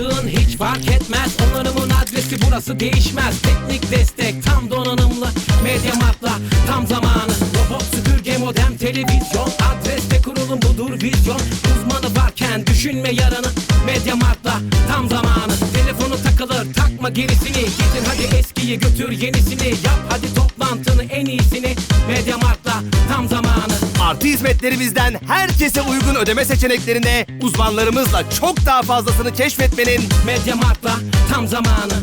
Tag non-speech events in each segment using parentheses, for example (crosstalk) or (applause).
yaptığın hiç fark etmez Onarımın adresi burası değişmez. Teknik destek tam donanımlı Medya Mart'la tam zamanı. Robot süpürge modem televizyon Adreste kurulum budur vizyon. Uzmanı varken düşünme yarını Medya Mart'la tam zamanı. Telefonu takılır takma gerisini. Getir hadi eskiyi götür yenisini. Yap hadi toplantını en iyisini. Medya Mart'la tam zamanı. Artı hizmetlerimizden herkese uygun ödeme seçeneklerine uzmanlarımızla çok daha fazlasını keşfetmenin Medya Mart'la tam zamanı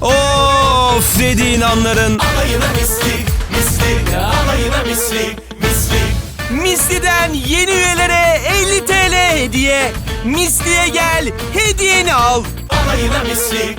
Of dediğin anların Alayına mislik, mislik, alayına mislik, mislik. Misli'den yeni üyelere 50 TL hediye. Misli'ye gel, hediyeni al. Alayına mislik.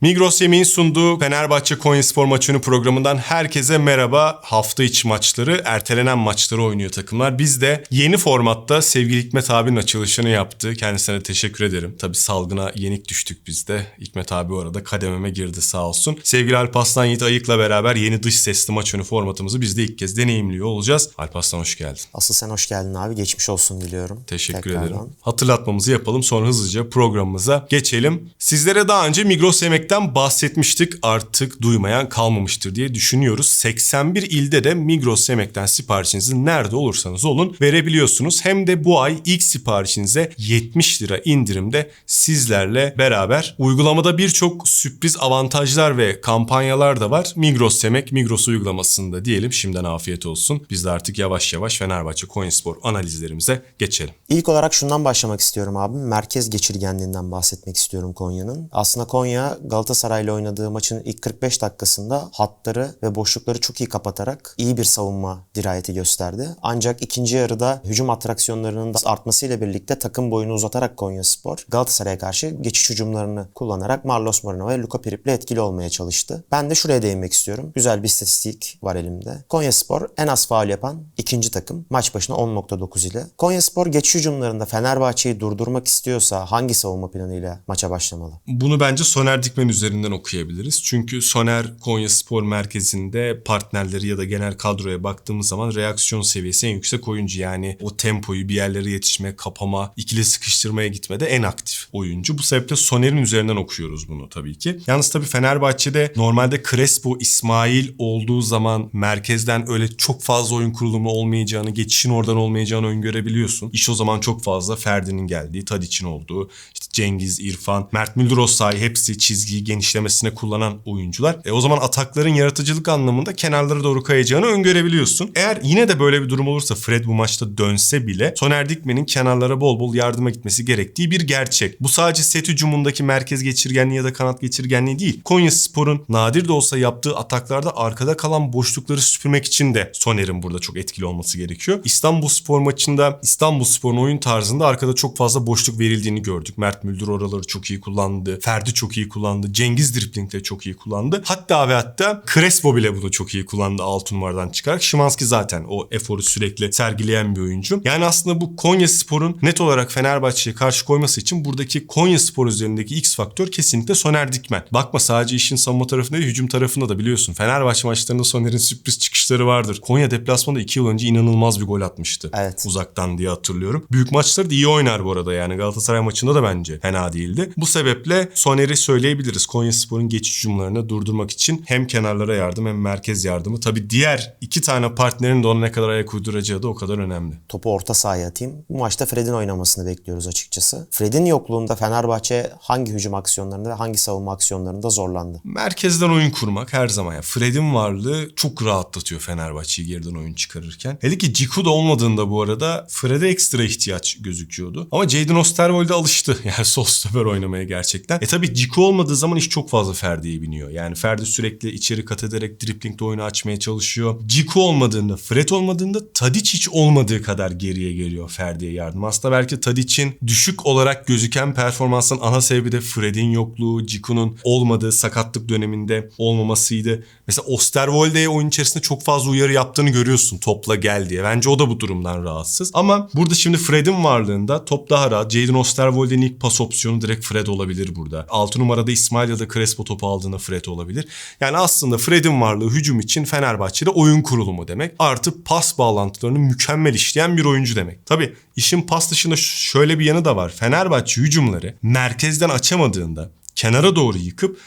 Migros Yemeğin sunduğu Fenerbahçe Konyaspor maçını programından herkese merhaba. Hafta içi maçları, ertelenen maçları oynuyor takımlar. Biz de yeni formatta sevgili Hikmet abinin açılışını yaptı. Kendisine teşekkür ederim. Tabii salgına yenik düştük biz de. Hikmet abi o arada kadememe girdi sağ olsun. Sevgili Alpaslan Yiğit Ayık'la beraber yeni dış sesli maç önü formatımızı biz de ilk kez deneyimliyor olacağız. Alpaslan hoş geldin. Asıl sen hoş geldin abi. Geçmiş olsun diliyorum. Teşekkür Tekrardan. ederim. Hatırlatmamızı yapalım sonra hızlıca programımıza geçelim. Sizlere daha önce Migros Yemek'ten bahsetmiştik. Artık duymayan kalmamıştır diye düşünüyoruz. 81 ilde de Migros Yemek'ten siparişinizi nerede olursanız olun verebiliyorsunuz. Hem de bu ay ilk siparişinize 70 lira indirimde sizlerle beraber. Uygulamada birçok sürpriz avantajlar ve kampanyalar da var. Migros Yemek, Migros uygulamasında diyelim. Şimdiden afiyet olsun. Biz de artık yavaş yavaş Fenerbahçe Konyaspor analizlerimize geçelim. İlk olarak şundan başlamak istiyorum abi. Merkez geçirgenliğinden bahsetmek istiyorum Konya'nın. Aslında Konya Galatasaray'la oynadığı maçın ilk 45 dakikasında hatları ve boşlukları çok iyi kapatarak iyi bir savunma dirayeti gösterdi. Ancak ikinci yarıda hücum atraksiyonlarının da artmasıyla birlikte takım boyunu uzatarak Konya Spor Galatasaray'a karşı geçiş hücumlarını kullanarak Marlos Moreno ve Luka Pirip'le etkili olmaya çalıştı. Ben de şuraya değinmek istiyorum. Güzel bir istatistik var elimde. Konya Spor en az faul yapan ikinci takım. Maç başına 10.9 ile. Konya Spor geçiş hücumlarında Fenerbahçe'yi durdurmak istiyorsa hangi savunma planıyla maça başlamalı? Bunu bence Soner Dikmen üzerinden okuyabiliriz. Çünkü Soner Konya Spor Merkezi'nde partnerleri ya da genel kadroya baktığımız zaman reaksiyon seviyesi en yüksek oyuncu. Yani o tempoyu bir yerlere yetişme, kapama, ikili sıkıştırmaya gitmede en aktif oyuncu. Bu sebeple Soner'in üzerinden okuyoruz bunu tabii ki. Yalnız tabii Fenerbahçe'de normalde Crespo, İsmail olduğu zaman merkezden öyle çok fazla oyun kurulumu olmayacağını, geçişin oradan olmayacağını öngörebiliyorsun. İş o zaman çok fazla Ferdi'nin geldiği, Tadic'in olduğu, işte Cengiz, İrfan, Mert Müldür Osayi hepsi çizgiyi genişlemesine kullanan oyuncular. E o zaman atakların yaratıcılık anlamında kenarlara doğru kayacağını öngörebiliyorsun. Eğer yine de böyle bir durum olursa Fred bu maçta dönse bile Soner Dikmen'in kenarlara bol bol yardıma gitmesi gerektiği bir gerçek. Bu sadece set hücumundaki merkez geçirgenliği ya da kanat geçirgenliği değil. Konya Spor'un nadir de olsa yaptığı ataklarda arkada kalan boşlukları süpürmek için de Soner'in burada çok etkili olması gerekiyor. İstanbul Spor maçında İstanbul Spor'un oyun tarzında arkada çok fazla boşluk verildiğini gördük. Mert Müldür oraları çok iyi kullandı. Ferdi çok iyi kullandı. Cengiz driplingde çok iyi kullandı. Hatta ve hatta Crespo bile bunu çok iyi kullandı 6 numaradan çıkarak. Şimanski zaten o eforu sürekli sergileyen bir oyuncu. Yani aslında bu Konya Spor'un net olarak Fenerbahçe'ye karşı koyması için buradaki Konya Spor üzerindeki X faktör kesinlikle Soner Dikmen. Bakma sadece işin savunma tarafında değil hücum tarafında da biliyorsun. Fenerbahçe maçlarında Soner'in sürpriz çıkışları vardır. Konya deplasmanda 2 yıl önce inanılmaz bir gol atmıştı. Evet. Uzaktan diye hatırlıyorum. Büyük maçları da iyi oynar bu arada yani. Galatasaray maçında da bence fena değildi. Bu sebeple Soner'i söyleyebiliriz. Konya Spor'un geçiş hücumlarını durdurmak için hem kenarlara yardım hem merkez yardımı. Tabii diğer iki tane partnerin de ona ne kadar ayak uyduracağı da o kadar önemli. Topu orta sahaya atayım. Bu maçta Fred'in oynamasını bekliyoruz açıkçası. Fred'in yokluğunda Fenerbahçe hangi hücum aksiyonlarında ve hangi savunma aksiyonlarında zorlandı? Merkezden oyun kurmak her zaman. Yani Fred'in varlığı çok rahatlatıyor Fenerbahçe'yi geriden oyun çıkarırken. Hele ki Ciku da olmadığında bu arada Fred'e ekstra ihtiyaç gözüküyordu. Ama Jadon Osterwold'e alıştı. (laughs) Yani (laughs) sol stoper oynamaya gerçekten. E tabii Ciku olmadığı zaman iş çok fazla Ferdi'ye biniyor. Yani Ferdi sürekli içeri kat ederek driplingde oyunu açmaya çalışıyor. Ciku olmadığında, Fred olmadığında Tadic hiç olmadığı kadar geriye geliyor Ferdi'ye yardım. Aslında belki Tadic'in düşük olarak gözüken performansın ana sebebi de Fred'in yokluğu, Ciku'nun olmadığı sakatlık döneminde olmamasıydı. Mesela Osterwolde'ye oyun içerisinde çok fazla uyarı yaptığını görüyorsun topla gel diye. Bence o da bu durumdan rahatsız. Ama burada şimdi Fred'in varlığında top daha rahat. Jadon Osterwolde'nin ilk pas opsiyonu direkt Fred olabilir burada. 6 numarada İsmail ya da Crespo topu aldığında Fred olabilir. Yani aslında Fred'in varlığı hücum için Fenerbahçe'de oyun kurulumu demek. Artı pas bağlantılarını mükemmel işleyen bir oyuncu demek. Tabii işin pas dışında şöyle bir yanı da var. Fenerbahçe hücumları merkezden açamadığında kenara doğru yıkıp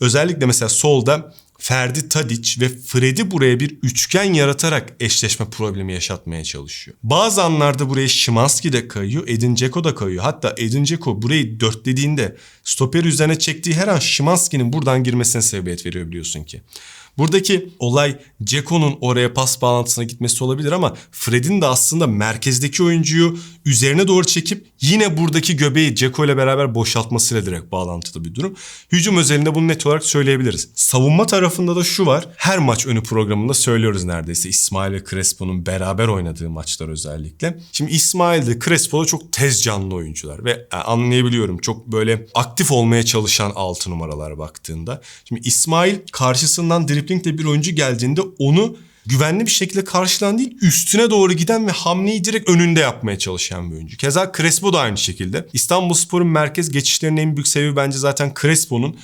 özellikle mesela solda Ferdi Tadic ve Fred'i buraya bir üçgen yaratarak eşleşme problemi yaşatmaya çalışıyor. Bazı anlarda buraya Şimanski de kayıyor, Edin Dzeko da kayıyor. Hatta Edin Dzeko burayı dörtlediğinde stoper üzerine çektiği her an Şimanski'nin buradan girmesine sebebiyet veriyor biliyorsun ki. Buradaki olay Ceko'nun oraya pas bağlantısına gitmesi olabilir ama Fred'in de aslında merkezdeki oyuncuyu üzerine doğru çekip yine buradaki göbeği Ceko ile beraber boşaltmasıyla direkt bağlantılı bir durum. Hücum özelinde bunu net olarak söyleyebiliriz. Savunma tarafında da şu var. Her maç önü programında söylüyoruz neredeyse İsmail ve Crespo'nun beraber oynadığı maçlar özellikle. Şimdi İsmail de Crespo da çok tez canlı oyuncular ve e, anlayabiliyorum çok böyle aktif olmaya çalışan 6 numaralar baktığında. Şimdi İsmail karşısından driplingle bir oyuncu geldiğinde onu güvenli bir şekilde karşılan değil üstüne doğru giden ve hamleyi direkt önünde yapmaya çalışan bir oyuncu. Keza Crespo da aynı şekilde. İstanbulspor'un merkez geçişlerinin en büyük sebebi bence zaten Crespo'nun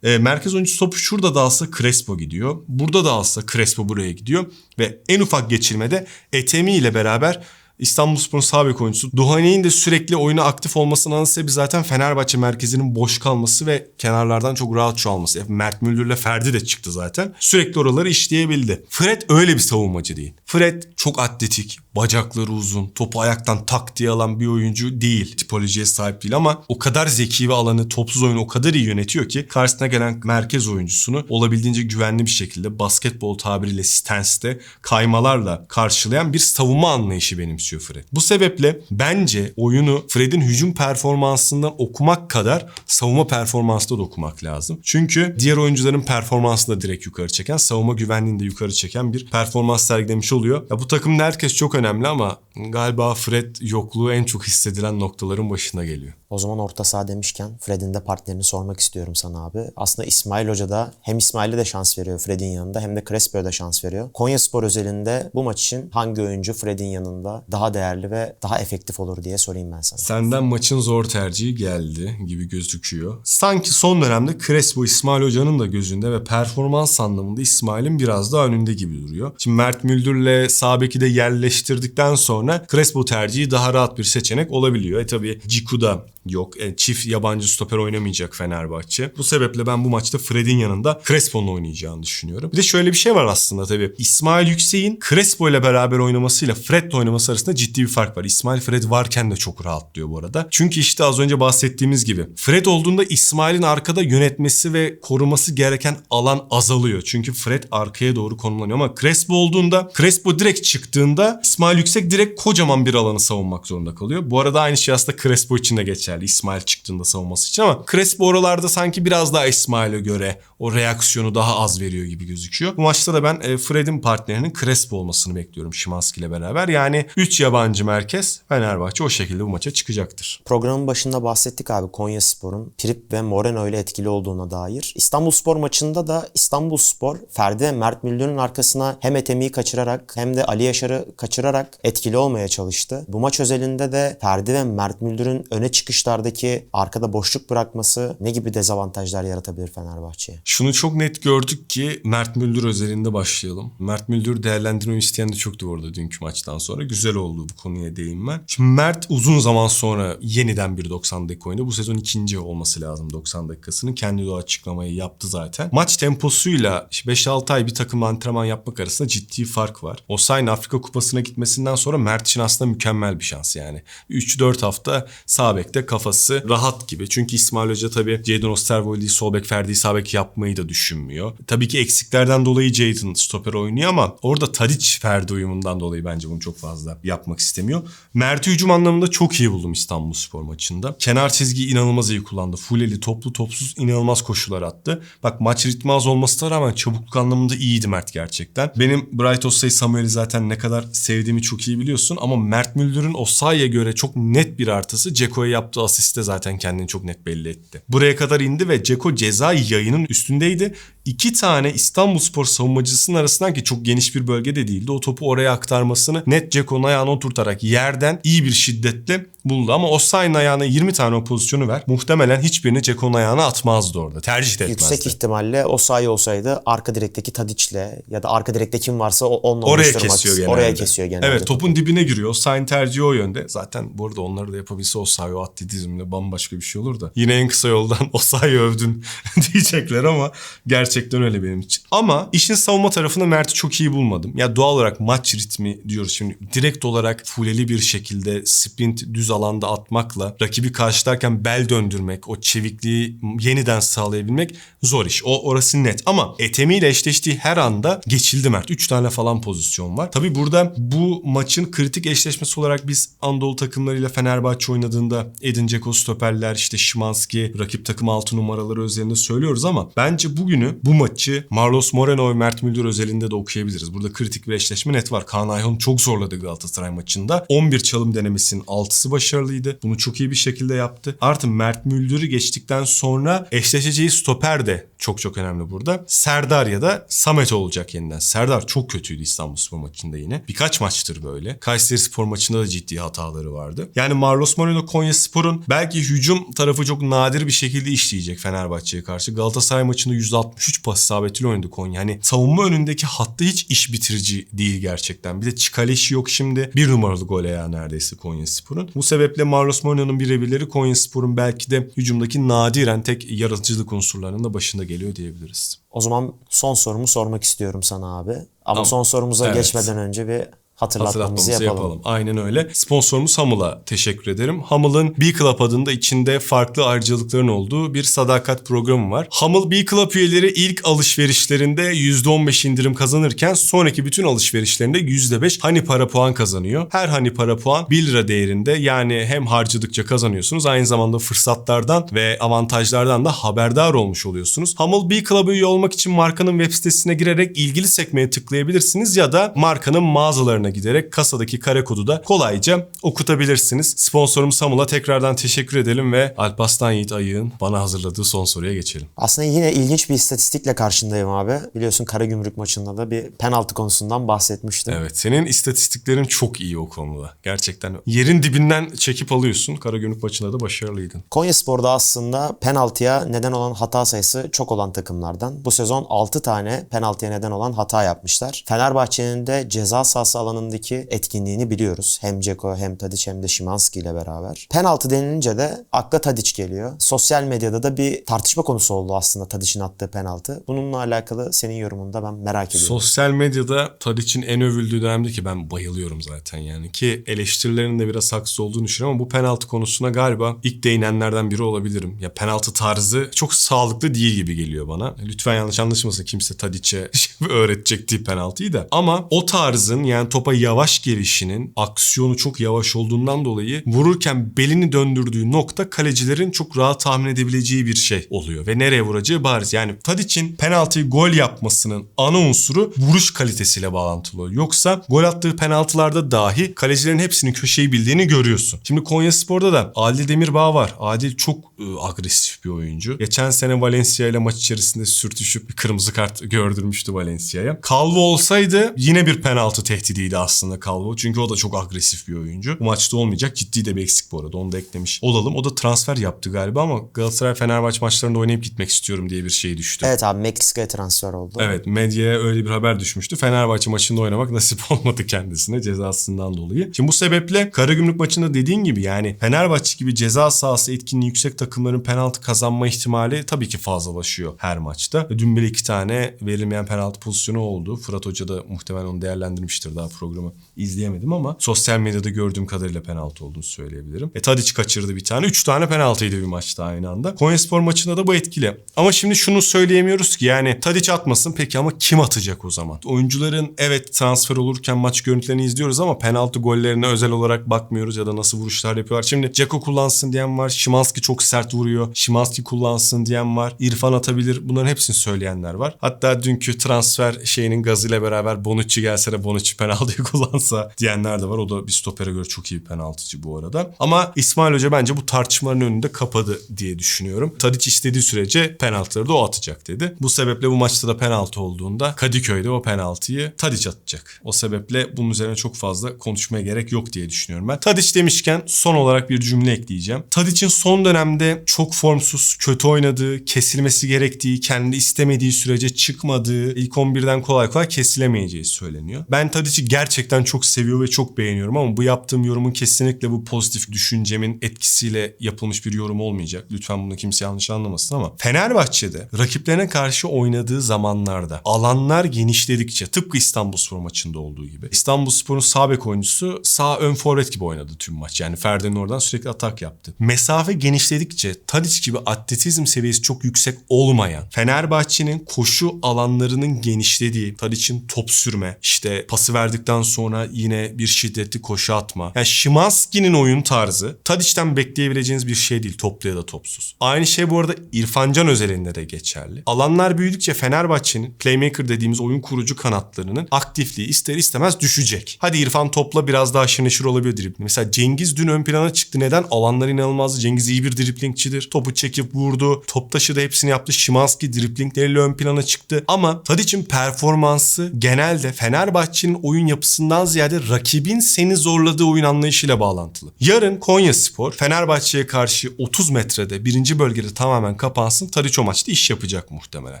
e, merkez oyuncu topu şurada da alsa Crespo gidiyor. Burada da alsa Crespo buraya gidiyor. Ve en ufak geçirmede Etemi ile beraber İstanbulspor'un sağ bek oyuncusu Duhani'nin de sürekli oyuna aktif olmasının ana sebebi zaten Fenerbahçe merkezinin boş kalması ve kenarlardan çok rahat çoğalması. E, Mert Müldür'le Ferdi de çıktı zaten. Sürekli oraları işleyebildi. Fred öyle bir savunmacı değil. Fred çok atletik, bacakları uzun, topu ayaktan tak diye alan bir oyuncu değil. Tipolojiye sahip değil ama o kadar zeki ve alanı topsuz oyunu o kadar iyi yönetiyor ki karşısına gelen merkez oyuncusunu olabildiğince güvenli bir şekilde basketbol tabiriyle stance'de kaymalarla karşılayan bir savunma anlayışı benimsiyor Fred. Bu sebeple bence oyunu Fred'in hücum performansından okumak kadar savunma performansında da okumak lazım. Çünkü diğer oyuncuların performansını da direkt yukarı çeken, savunma güvenliğini de yukarı çeken bir performans sergilemiş oluyor. Ya bu takımda herkes çok önemli ama galiba Fred yokluğu en çok hissedilen noktaların başına geliyor. O zaman orta saha demişken Fred'in de partnerini sormak istiyorum sana abi. Aslında İsmail Hoca da hem İsmail'e de şans veriyor Fred'in yanında hem de Crespo'ya da şans veriyor. Konya Spor özelinde bu maç için hangi oyuncu Fred'in yanında daha değerli ve daha efektif olur diye sorayım ben sana. Senden maçın zor tercihi geldi gibi gözüküyor. Sanki son dönemde Crespo İsmail Hoca'nın da gözünde ve performans anlamında İsmail'in biraz daha önünde gibi duruyor. Şimdi Mert Müldür'le sağ beki de yerleştirdikten sonra Crespo tercihi daha rahat bir seçenek olabiliyor. E tabi Ciku da yok. E, çift yabancı stoper oynamayacak Fenerbahçe. Bu sebeple ben bu maçta Fred'in yanında Crespo'nun oynayacağını düşünüyorum. Bir de şöyle bir şey var aslında tabii. İsmail Yüksek'in Crespo ile beraber oynamasıyla Fred'le oynaması arasında ciddi bir fark var. İsmail Fred varken de çok rahatlıyor bu arada. Çünkü işte az önce bahsettiğimiz gibi Fred olduğunda İsmail'in arkada yönetmesi ve koruması gereken alan azalıyor. Çünkü Fred arkaya doğru konumlanıyor ama Crespo olduğunda Crespo direkt çıktığında İsmail Yüksek direkt kocaman bir alanı savunmak zorunda kalıyor. Bu arada aynı şey aslında Crespo için de geçerli. İsmail çıktığında savunması için ama Crespo oralarda sanki biraz daha İsmail'e göre o reaksiyonu daha az veriyor gibi gözüküyor. Bu maçta da ben e, Fred'in partnerinin Crespo olmasını bekliyorum Şimanski ile beraber. Yani 3 yabancı merkez Fenerbahçe o şekilde bu maça çıkacaktır. Programın başında bahsettik abi Konya Spor'un Trip ve Moreno ile etkili olduğuna dair. İstanbul Spor maçında da İstanbul Spor Ferdi Mert Müldür'ün arkasına hem Etemi'yi kaçırarak hem de Ali Yaşar'ı kaçırarak etkili olmaya çalıştı. Bu maç özelinde de Ferdi ve Mert Müldür'ün öne çıkışlardaki arkada boşluk bırakması ne gibi dezavantajlar yaratabilir Fenerbahçe'ye? Şunu çok net gördük ki Mert Müldür özelinde başlayalım. Mert Müldür değerlendirme isteyen de çoktu orada dünkü maçtan sonra. Güzel oldu bu konuya değinmen. Şimdi Mert uzun zaman sonra yeniden bir 90 dakika oynadı. Bu sezon ikinci olması lazım 90 dakikasının. Kendi de o açıklamayı yaptı zaten. Maç temposuyla 5-6 ay bir takım antrenman yapmak arasında ciddi fark var. Osayi'nin Afrika Kupası'na gitmesinden sonra Mert için aslında mükemmel bir şans yani. 3-4 hafta sağ bekte kafası rahat gibi. Çünkü İsmail Hoca tabii Jadon Osterwolde'yi sol bek Ferdi'yi sağ bek yapmayı da düşünmüyor. Tabii ki eksiklerden dolayı Jadon stoper oynuyor ama orada Tadic Ferdi uyumundan dolayı bence bunu çok fazla yapmak istemiyor. Mert'i hücum anlamında çok iyi buldum İstanbul Spor maçında. Kenar çizgiyi inanılmaz iyi kullandı. Fuleli toplu topsuz inanılmaz koşular attı. Bak maç ritmi az olmasına rağmen çabukluk anlamında iyiydi Mert gerçekten. Benim Bright Osay Samuel'i zaten ne kadar sevdiğimi çok iyi biliyorsun ama Mert Müldür'ün Osay'a göre çok net bir artısı Ceko'ya yaptığı asiste zaten kendini çok net belli etti. Buraya kadar indi ve Ceko ceza yayının üstündeydi. İki tane İstanbulspor savunmacısının arasından ki çok geniş bir bölge de değildi. O topu oraya aktarmasını net Ceko'nun ayağına oturtarak yerden iyi bir şiddetle buldu. Ama Osayi'nin ayağına 20 tane o pozisyonu ver. Muhtemelen hiçbirini Ceko'nun ayağına atmazdı orada. Tercih de etmezdi. Yüksek ihtimalle o sayı olsaydı arka direkteki Tadic'le ya da arka direkte kim varsa onunla Oraya kesiyor genelde. Oraya kesiyor genelde. Evet topun dibine giriyor. Osayi'nin tercihi o yönde. Zaten bu arada onları da yapabilse Osayi o atletizmle bambaşka bir şey olur da. Yine en kısa yoldan (laughs) Osayi övdün (laughs) diyecekler ama gerçekten öyle benim için. Ama işin savunma tarafında Mert'i çok iyi bulmadım. Ya doğal olarak maç ritmi diyoruz şimdi. Direkt olarak fuleli bir şekilde sprint düz alanda atmakla rakibi karşılarken bel döndürmek, o çevikliği yeniden sağlayabilmek zor iş. O orası net. Ama etemiyle eşleştiği her anda geçildi Mert. 3 tane falan pozisyon var. Tabi burada bu maçın kritik eşleşmesi olarak biz Anadolu takımlarıyla Fenerbahçe oynadığında Edin Dzeko stoperler işte Şimanski rakip takım 6 numaraları üzerinde söylüyoruz ama bence bugünü bu maçı Marlos Moreno ve Mert Müldür özelinde de okuyabiliriz. Burada kritik bir eşleşme net var. Kaan Ayhan çok zorladı Galatasaray maçında. 11 çalım denemesinin 6'sı başarılıydı. Bunu çok iyi bir şekilde yaptı. Artı Mert Müldür'ü geçtikten sonra eşleşeceği stoper de çok çok önemli burada. Serdar ya da Samet olacak yeniden. Serdar çok kötüydü İstanbulspor maçında yine. Birkaç maçtır böyle. Kayseri Spor maçında da ciddi hataları vardı. Yani Marlos Moreno Konya Spor'un belki hücum tarafı çok nadir bir şekilde işleyecek Fenerbahçe'ye karşı. Galatasaray maçında %63 pas isabetiyle oynadı Konya. Hani savunma önündeki hatta hiç iş bitirici değil gerçekten. Bir de Çikaleşi yok şimdi. Bir numaralı gol ayağı neredeyse Konya Spor'un. Bu sebeple Marlos Moreno'nun birebirleri Konya Spor'un belki de hücumdaki nadiren tek yaratıcılık unsurlarının da başında geliyor diyebiliriz. O zaman son sorumu sormak istiyorum sana abi. Ama Tamam. son sorumuza Evet. geçmeden önce bir hatırlatmamızı, yapalım. yapalım. Aynen öyle. Sponsorumuz Hamıl'a teşekkür ederim. Hamıl'ın B Club adında içinde farklı ayrıcalıkların olduğu bir sadakat programı var. Hamıl B Club üyeleri ilk alışverişlerinde %15 indirim kazanırken sonraki bütün alışverişlerinde %5 hani para puan kazanıyor. Her hani para puan 1 lira değerinde yani hem harcadıkça kazanıyorsunuz aynı zamanda fırsatlardan ve avantajlardan da haberdar olmuş oluyorsunuz. Hamıl B Club'a üye olmak için markanın web sitesine girerek ilgili sekmeye tıklayabilirsiniz ya da markanın mağazalarına giderek kasadaki kare kodu da kolayca okutabilirsiniz. Sponsorumuz Hamıl'a tekrardan teşekkür edelim ve Alpaslan Yiğit Ayık'ın bana hazırladığı son soruya geçelim. Aslında yine ilginç bir istatistikle karşındayım abi. Biliyorsun Karagümrük maçında da bir penaltı konusundan bahsetmiştim. Evet senin istatistiklerin çok iyi o konuda. Gerçekten yerin dibinden çekip alıyorsun. Karagümrük maçında da başarılıydın. Konya Spor'da aslında penaltıya neden olan hata sayısı çok olan takımlardan. Bu sezon 6 tane penaltıya neden olan hata yapmışlar. Fenerbahçe'nin de ceza sahası alanındaki etkinliğini biliyoruz. Hem Ceko hem Tadic hem de Şimanski ile beraber. Penaltı denilince de akla Tadic geliyor. Sosyal medyada da bir tartışma konusu oldu aslında Tadic'in attığı penaltı. Bununla alakalı senin yorumunu da ben merak ediyorum. Sosyal medyada Tadic'in en övüldüğü dönemde ki ben bayılıyorum zaten yani. Ki eleştirilerin de biraz haksız olduğunu düşünüyorum ama bu penaltı konusuna galiba ilk değinenlerden biri olabilirim. Ya penaltı tarzı çok sağlıklı değil gibi geliyor bana. Lütfen yanlış anlaşılmasın kimse Tadic'e (laughs) öğretecekti penaltıyı da. Ama o tarzın yani topa yavaş gelişinin aksiyonu çok yavaş olduğundan dolayı vururken belini döndürdüğü nokta kalecilerin çok rahat tahmin edebileceği bir şey oluyor. Ve nereye vuracağı bariz. Yani Tadic'in penaltıyı gol yapmasının ana unsuru vuruş kalitesiyle bağlantılı. Yoksa gol attığı penaltılarda dahi kalecilerin hepsinin köşeyi bildiğini görüyorsun. Şimdi Konya Spor'da da Adil Demirbağ var. Adil çok e, agresif bir oyuncu. Geçen sene Valencia ile maç içerisinde sürtüşüp bir kırmızı kart gördürmüştü Valencia'ya. Calvo olsaydı yine bir penaltı tehdidiydi aslında Calvo. Çünkü o da çok agresif bir oyuncu. Bu maçta olmayacak. Ciddi de bir eksik bu arada. Onu da eklemiş olalım. O da transfer yaptı galiba ama Galatasaray Fenerbahçe maçlarında oynayıp gitmek istiyorum diye bir şey düştü. Evet abi Meksika'ya transfer oldu. Evet medyaya öyle bir haber düşmüştü. Fenerbahçe maçında oynamak nasip (laughs) olmadı kendisine cezasından dolayı. Şimdi bu sebeple Karagümrük maçında dediğin gibi yani Fenerbahçe gibi ceza sahası etkinliği yüksek takımların penaltı kazanma ihtimali tabii ki fazlalaşıyor her maçta. Dün bile iki tane verilmeyen penaltı pozisyonu oldu. Fırat Hoca da muhtemelen onu değerlendirmiştir daha programı izleyemedim ama sosyal medyada gördüğüm kadarıyla penaltı olduğunu söyleyebilirim. E Tadic kaçırdı bir tane. Üç tane penaltıydı bir maçta aynı anda. Konyaspor maçında da bu etkili. Ama şimdi şunu söyleyemiyoruz ki yani Tadic atmasın peki ama kim atacak o zaman? Oyuncuların evet transfer olurken maç görüntülerini izliyoruz ama penaltı gollerine özel olarak bakmıyoruz ya da nasıl vuruşlar yapıyorlar. Şimdi Ceko kullansın diyen var. Şimanski çok sert vuruyor. Şimanski kullansın diyen var. İrfan atabilir. Bunların hepsini söyleyenler var. Hatta dünkü transfer şeyinin gazıyla beraber Bonucci gelse de Bonucci penaltı Roda'yı (laughs) kullansa diyenler de var. O da bir stopere göre çok iyi bir penaltıcı bu arada. Ama İsmail Hoca bence bu tartışmaların önünde kapadı diye düşünüyorum. Tadic istediği sürece penaltıları da o atacak dedi. Bu sebeple bu maçta da penaltı olduğunda Kadıköy'de o penaltıyı Tadic atacak. O sebeple bunun üzerine çok fazla konuşmaya gerek yok diye düşünüyorum ben. Tadic demişken son olarak bir cümle ekleyeceğim. Tadic'in son dönemde çok formsuz, kötü oynadığı, kesilmesi gerektiği, kendi istemediği sürece çıkmadığı, ilk 11'den kolay kolay kesilemeyeceği söyleniyor. Ben Tadic'i gerçekten çok seviyor ve çok beğeniyorum ama bu yaptığım yorumun kesinlikle bu pozitif düşüncemin etkisiyle yapılmış bir yorum olmayacak. Lütfen bunu kimse yanlış anlamasın ama Fenerbahçe'de rakiplerine karşı oynadığı zamanlarda alanlar genişledikçe tıpkı İstanbulspor maçında olduğu gibi İstanbulspor'un sağ bek oyuncusu sağ ön forvet gibi oynadı tüm maç. Yani Ferdi'nin oradan sürekli atak yaptı. Mesafe genişledikçe Tadic gibi atletizm seviyesi çok yüksek olmayan Fenerbahçe'nin koşu alanlarının genişlediği Tadic'in top sürme işte pası verdikten sonra yine bir şiddetli koşu atma. Yani Şimanski'nin oyun tarzı Tadic'ten bekleyebileceğiniz bir şey değil toplu ya da topsuz. Aynı şey bu arada İrfan Can özelinde de geçerli. Alanlar büyüdükçe Fenerbahçe'nin playmaker dediğimiz oyun kurucu kanatlarının aktifliği ister istemez düşecek. Hadi İrfan topla biraz daha aşırı neşir olabilir dribling. Mesela Cengiz dün ön plana çıktı. Neden? Alanlar inanılmazdı. Cengiz iyi bir driblingçidir. Topu çekip vurdu. Top taşıdı hepsini yaptı. Şimanski driblingleriyle ön plana çıktı. Ama Tadic'in performansı genelde Fenerbahçe'nin oyun yapısından ziyade rakibin seni zorladığı oyun anlayışıyla bağlantılı. Yarın Konya Spor Fenerbahçe'ye karşı 30 metrede birinci bölgede tamamen kapansın. Tadic o maçta iş yapacak muhtemelen.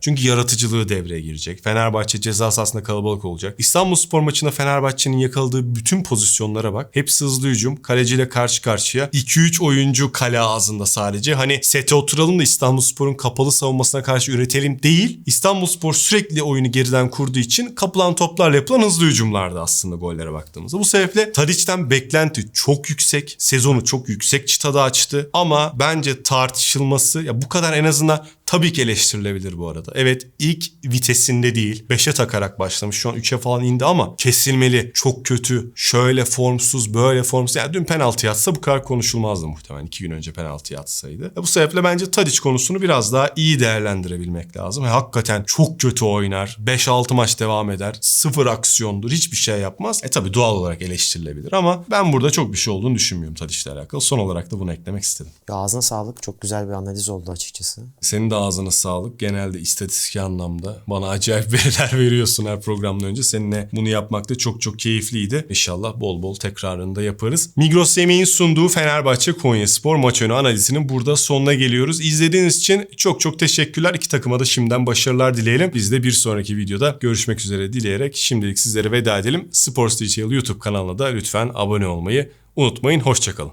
Çünkü yaratıcılığı devreye girecek. Fenerbahçe ceza sahasında kalabalık olacak. İstanbul Spor maçında Fenerbahçe'nin yakaladığı bütün pozisyonlara bak. Hepsi hızlı hücum. Kaleciyle karşı karşıya. 2-3 oyuncu kale ağzında sadece. Hani sete oturalım da İstanbul Spor'un kapalı savunmasına karşı üretelim değil. İstanbul Spor sürekli oyunu geriden kurduğu için kapılan toplarla yapılan hızlı hücumlardı aslında gollere baktığımızda. Bu sebeple Tadic'ten beklenti çok yüksek. Sezonu çok yüksek çıtada açtı. Ama bence tartışılması ya bu kadar en azından tabii ki eleştirilebilir bu arada. Evet ilk vitesinde değil. 5'e takarak başlamış. Şu an 3'e falan indi ama kesilmeli. Çok kötü. Şöyle formsuz, böyle formsuz. Yani dün penaltı yatsa bu kadar konuşulmazdı muhtemelen. 2 gün önce penaltı yatsaydı. E bu sebeple bence Tadic konusunu biraz daha iyi değerlendirebilmek lazım. Ve hakikaten çok kötü oynar. 5-6 maç devam eder. Sıfır aksiyondur. Hiçbir şey yapmaz. E tabii doğal olarak eleştirilebilir ama ben burada çok bir şey olduğunu düşünmüyorum Tadic'le alakalı. Son olarak da bunu eklemek istedim. Ya ağzına sağlık. Çok güzel bir analiz oldu açıkçası. Senin de ağzına sağlık. Genelde istatistik anlamda bana acayip (laughs) veriler veriyorsun her programdan önce. Seninle bunu yapmak da çok çok keyifliydi. İnşallah bol bol tekrarını da yaparız. Migros Semih'in sunduğu Fenerbahçe Konya Spor maç önü analizinin burada sonuna geliyoruz. İzlediğiniz için çok çok teşekkürler. İki takıma da şimdiden başarılar dileyelim. Biz de bir sonraki videoda görüşmek üzere dileyerek şimdilik sizlere veda edelim. Sports Detail YouTube kanalına da lütfen abone olmayı unutmayın. Hoşçakalın.